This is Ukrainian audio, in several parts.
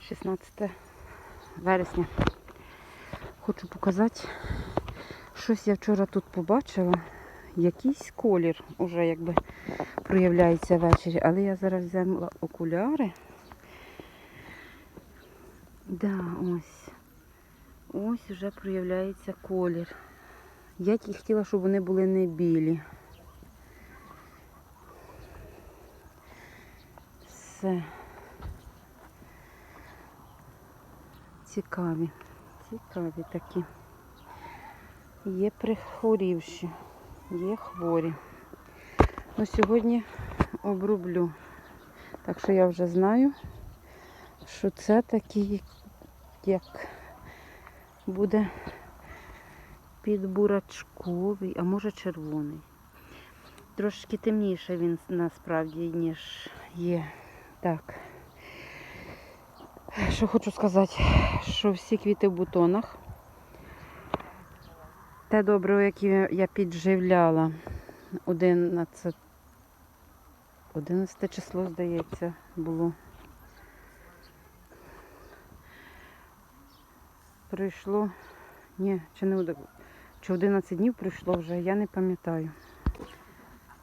16 вересня. Хочу показати, щось я вчора тут побачила. Якийсь колір уже якби проявляється ввечері, але я зараз взяла окуляри. Да, ось. Ось вже проявляється колір. Я тільки хотіла, щоб вони були не білі. Все. Цікаві. Цікаві такі. Є прихворівші, є хворі. Ну, сьогодні оброблю. Так що я вже знаю, що це такий, як буде підбурачковий, а може червоний. Трошки темніше він насправді, ніж є. Так. Що хочу сказати, що всі квіти в бутонах. Те добре, яке я підживляла 11, 11 число, здається, було. Прийшло, ні, чи не чи 11 днів пройшло вже, я не пам'ятаю.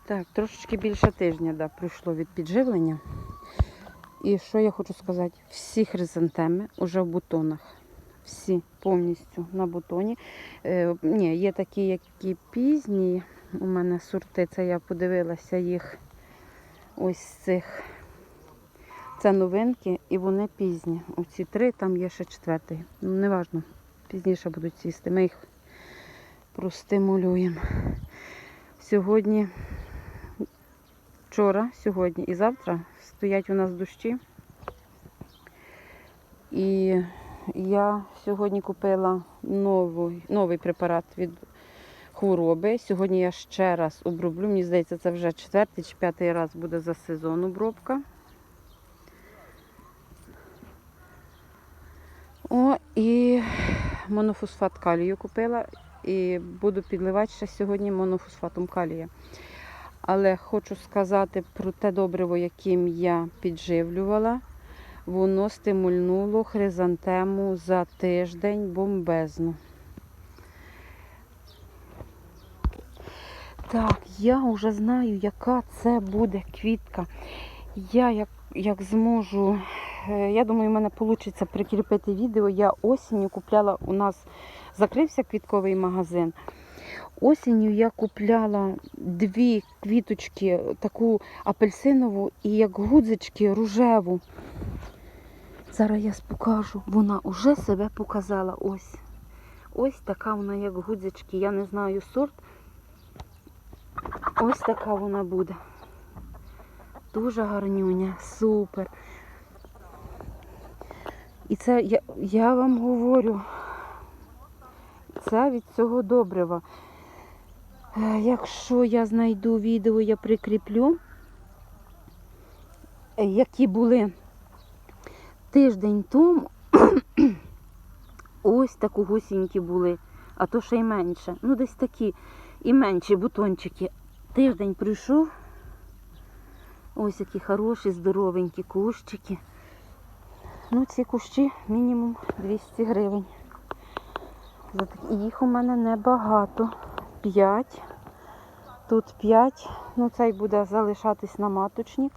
Так, трошечки більше тижня да, пройшло від підживлення. І що я хочу сказати? Всі хризантеми вже в бутонах. Всі повністю на бутоні. Е, ні, є такі, які пізні. У мене сорти, це я подивилася їх ось цих. Це новинки і вони пізні. Оці три, там є ще четвертий. Ну, неважно, пізніше будуть сісти. Ми їх простимулюємо. Сьогодні, вчора, сьогодні і завтра стоять у нас дощі. І я сьогодні купила новий, новий препарат від хвороби. Сьогодні я ще раз оброблю. Мені здається, це вже четвертий чи п'ятий раз буде за сезон обробка. О, і монофосфат калію купила. І буду підливати ще сьогодні монофосфатом калія. Але хочу сказати про те добриво, яким я підживлювала. Воно стимульнуло хризантему за тиждень бомбезно. Так, я вже знаю, яка це буде квітка. Я як, як зможу, е, я думаю, в мене вийде прикріпити відео. Я осінню купляла, у нас закрився квітковий магазин. Осінню я купляла дві квіточки, таку апельсинову і як гудзички рожеву. Зараз я покажу. Вона вже себе показала. Ось. Ось така вона, як гудзички. Я не знаю сорт. Ось така вона буде. Дуже гарнюня, супер. І це я, я вам говорю, це від цього добрива. Е, Якщо я знайду відео, я прикріплю, які були тиждень тому, ось таку гусінькі були, а то ще й менше. Ну, десь такі і менші бутончики. Тиждень прийшов. Ось які хороші, здоровенькі кущики. Ну, ці кущі мінімум 200 гривень. І Їх у мене небагато. 5. Тут 5. Ну, цей буде залишатись на маточник.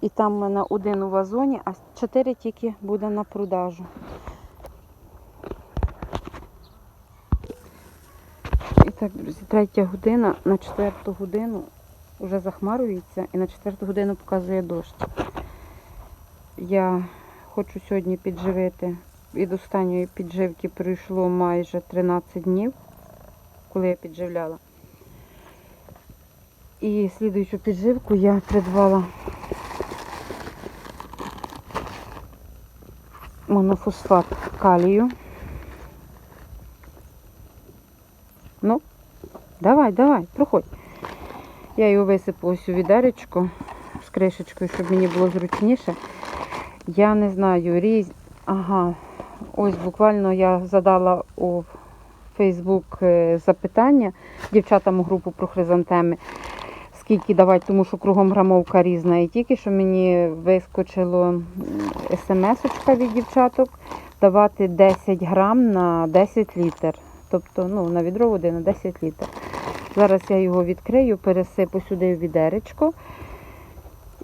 І там в мене один у вазоні, а 4 тільки буде на продажу. І так, друзі, третя година на четверту годину вже захмарюється і на четверту годину показує дощ. Я хочу сьогодні підживити. Від останньої підживки пройшло майже 13 днів, коли я підживляла. І слідуючу підживку я придбала монофосфат калію. Ну, давай, давай, проходь. Я його висипала ось у відеречко з кришечкою, щоб мені було зручніше. Я не знаю, різ... Ага, ось буквально я задала у Фейсбук е, запитання дівчатам у групу про хризантеми. скільки давати, тому що кругом грамовка різна. І тільки що мені вискочило смс-очка від дівчаток давати 10 грам на 10 літр. Тобто ну, на відро води на 10 літр. Зараз я його відкрию, пересипу сюди в відеречко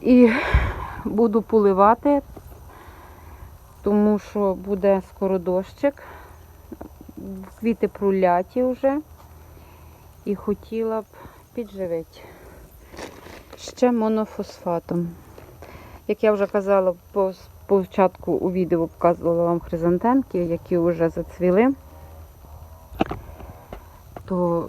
і буду поливати, тому що буде скоро дощик. Квіти проляті вже. І хотіла б підживити ще монофосфатом. Як я вже казала, по початку у відео показувала вам хризантемки, які вже зацвіли. То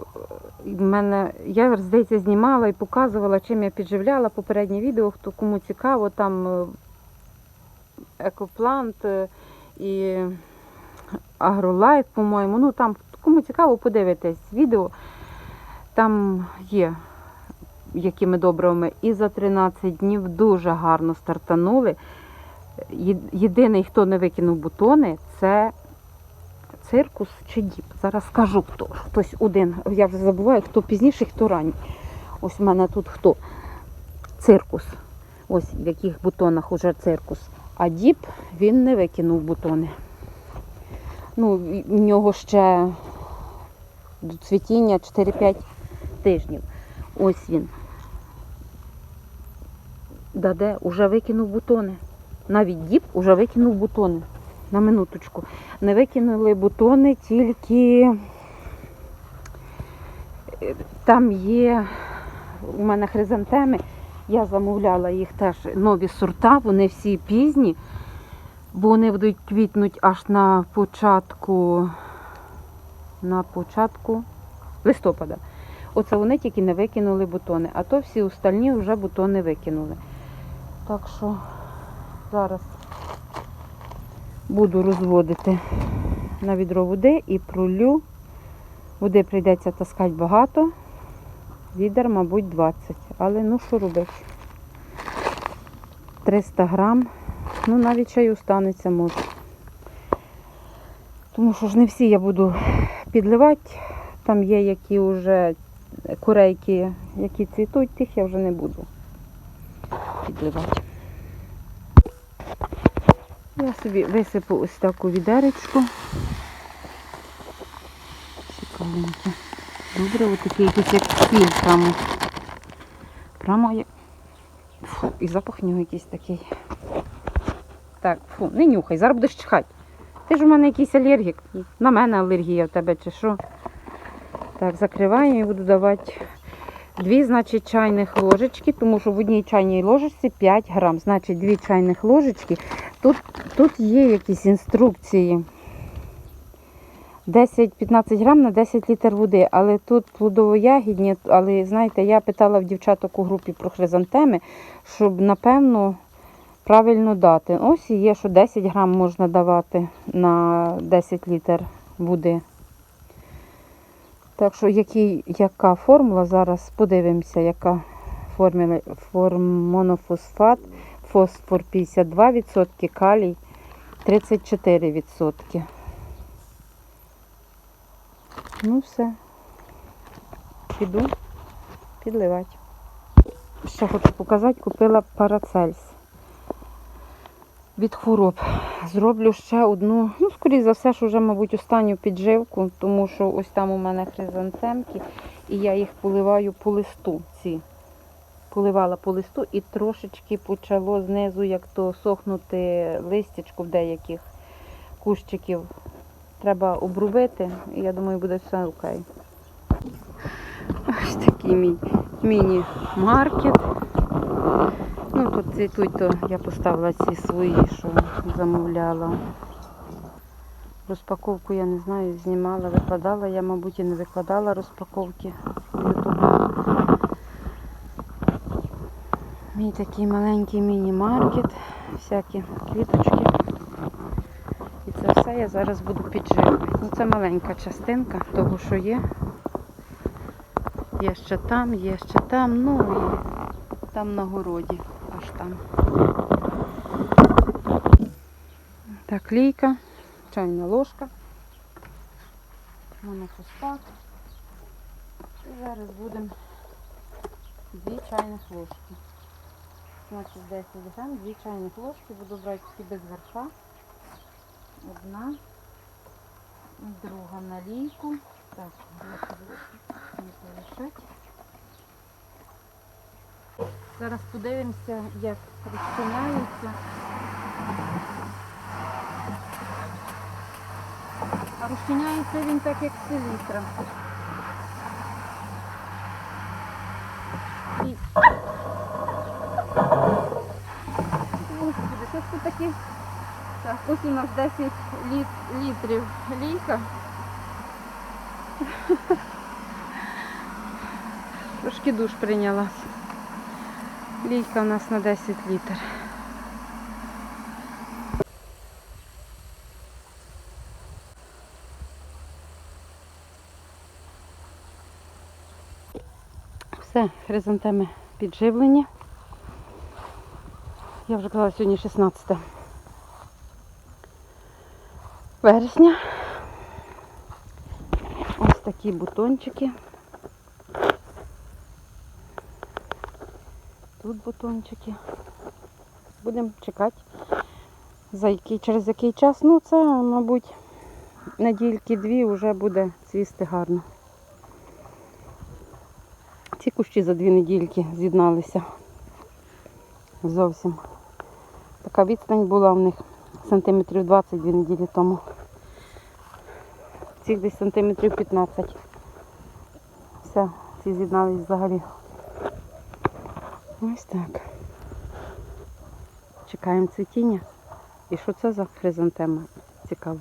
в мене, я, здається, знімала і показувала, чим я підживляла попереднє відео, хто кому цікаво, там е, екоплант е, і агролайф, по-моєму. Ну там кому цікаво, подивитесь відео. Там є якими добривами. І за 13 днів дуже гарно стартанули. Єдиний, хто не викинув бутони, це циркус чи діп. Зараз скажу хто. Хтось один. Я вже забуваю, хто пізніше, хто ранній. Ось в мене тут хто? Циркус. Ось в яких бутонах уже циркус. А діп він не викинув бутони. Ну, в нього ще до цвітіння 4-5 тижнів. Ось він. Даде, уже викинув бутони. Навіть діп уже викинув бутони. На минуточку. Не викинули бутони, тільки е, там є у мене хризантеми. Я замовляла їх теж нові сорта, вони всі пізні, бо вони будуть квітнути аж на початку, на початку листопада. Оце вони тільки не викинули бутони, а то всі остальні вже бутони викинули. Так що зараз буду розводити на відро води і пролю. Води прийдеться таскати багато. Відер, мабуть, 20. Але ну що робити? 300 грам. Ну, навіть ще й останеться може. Тому що ж не всі я буду підливати. Там є які вже курейки, які цвітуть, тих я вже не буду підливати. Я собі висипу ось таку відеречку. Цікавеньке. Добре, ось такий якийсь як сіль прямо. Прямо як. Фу, і запах в нього якийсь такий. Так, фу, не нюхай, зараз будеш чихати. Ти ж у мене якийсь алергік. На мене алергія в тебе чи що. Так, закриваю і буду давати дві, значить, чайних ложечки, тому що в одній чайній ложечці 5 грам. Значить, дві чайних ложечки. Тут, тут є якісь інструкції. 10-15 грам на 10 літр води, але тут плодово-ягідні, але знаєте, я питала в дівчаток у групі про хризантеми, щоб напевно правильно дати. Ось є, що 10 грам можна давати на 10 літр води. Так що який, яка формула, зараз подивимося, яка формула, форм монофосфат, фосфор 52%, калій 34%. Ну все. Піду підливати. Ще хочу показати, купила парацельс від хвороб. Зроблю ще одну, ну, скоріше за все, що вже, мабуть, останню підживку, тому що ось там у мене хризантемки, і я їх поливаю по листу. ці. Поливала по листу і трошечки почало знизу, як то сохнути листячко в деяких кущиків. Треба обрубити, і я думаю, буде все окей. Ось такий мій міні-маркет. Ну, тут цвітуть, то я поставила ці свої, що замовляла. Розпаковку я не знаю, знімала, викладала. Я, мабуть, і не викладала розпаковки. Мій такий маленький міні-маркет, всякі квіточки. Я зараз буду підживити. Ну, це маленька частинка того, що є. Є ще там, є ще там, ну і там на городі, аж там. Так, лійка, чайна ложка, монофосфат. І зараз будемо 2 чайних ложки. Значить 10 грам, 2 чайних ложки. Буду брати такі без верха. Одна, друга на лійку. Так, не полишать. Зараз подивимося, як розчиняється. А розчиняється він так, як селітра. І... Господи, що тут таке? Так, ось у нас 10 літ, літрів лійка. Трошки душ прийнялась. Лійка у нас на 10 літр. Все, хризантеми підживлені. Я вже казала, сьогодні 16 вересня. Ось такі бутончики. Тут бутончики. Будемо чекати, за який, через який час. Ну, це, мабуть, недільки дві вже буде цвісти гарно. Ці кущі за дві недільки з'єдналися зовсім. Така відстань була в них сантиметрів 20 дві неділі тому. Цих десь сантиметрів 15. Все, ці з'єднались взагалі. Ось так. Чекаємо цвітіння. І що це за хризантема? Цікаво.